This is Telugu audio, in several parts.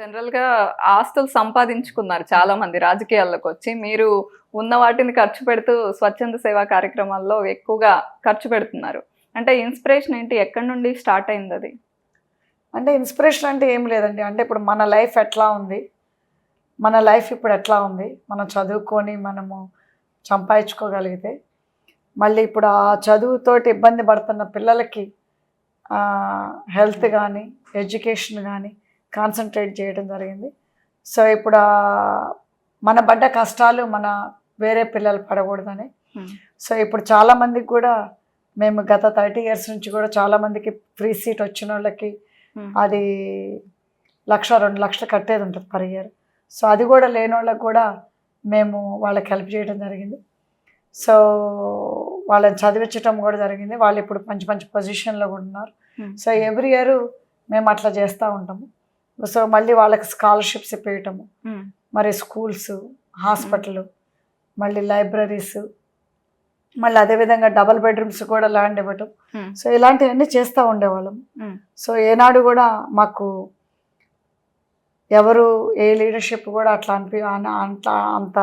జనరల్గా ఆస్తులు సంపాదించుకున్నారు చాలా మంది రాజకీయాల్లోకి వచ్చి. మీరు ఉన్న వాటిని ఖర్చు పెడుతూ స్వచ్ఛంద సేవా కార్యక్రమాల్లో ఎక్కువగా ఖర్చు పెడుతున్నారు. అంటే ఇన్స్పిరేషన్ ఏంటి? ఎక్కడి నుండి స్టార్ట్ అయింది అది? అంటే ఇన్స్పిరేషన్ అంటే ఏం లేదండి. అంటే ఇప్పుడు మన లైఫ్ ఎట్లా ఉంది? మన లైఫ్ ఇప్పుడు ఎట్లా ఉంది? మనం చదువుకొని మనము సంపాదించుకోగలిగితే మళ్ళీ ఇప్పుడు ఆ చదువుతోటి ఇబ్బంది పడుతున్న పిల్లలకి హెల్త్ కానీ ఎడ్యుకేషన్ కానీ కాన్సన్ట్రేట్ చేయడం జరిగింది. సో ఇప్పుడు మన పడ్డ కష్టాలు మన వేరే పిల్లలు పడకూడదని. Hmm. సో ఇప్పుడు చాలామందికి కూడా మేము గత థర్టీ ఇయర్స్ నుంచి కూడా చాలామందికి ఫ్రీ సీట్ వచ్చిన వాళ్ళకి Hmm. అది లక్ష రెండు లక్షలు కట్టేది ఉంటుంది పర్ ఇయర్. సో అది కూడా లేని వాళ్ళకి కూడా మేము వాళ్ళకి హెల్ప్ చేయడం జరిగింది. సో వాళ్ళని చదివించటం కూడా జరిగింది. వాళ్ళు ఇప్పుడు మంచి మంచి పొజిషన్లో కూడా ఉన్నారు. Hmm. సో ఎవ్రీ ఇయర్ మేము అట్లా చేస్తూ ఉంటాము. సో మళ్ళీ వాళ్ళకి స్కాలర్షిప్స్ ఇప్పించటము ఉమ్, మరి స్కూల్స్ హాస్పిటల్ మళ్ళీ లైబ్రరీస్ మళ్ళీ అదేవిధంగా డబల్ బెడ్రూమ్స్ కూడా ల్యాండ్ ఇవ్వటం. సో ఇలాంటివన్నీ చేస్తూ ఉండేవాళ్ళం. సో ఏనాడు కూడా మాకు ఎవరు ఏ లీడర్షిప్ కూడా అట్లా అనిపి అన- అంత అంత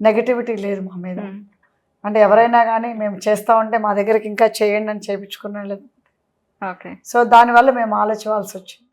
నెగటివిటీ లేదు మా మీద. అంటే ఎవరైనా కానీ మేము చేస్తూ ఉంటే మా దగ్గరికి ఇంకా చేయండి అని చేయించుకునే లేదు ఓకే. సో దానివల్ల మేము ఆలోచించాల్సి వచ్చింది.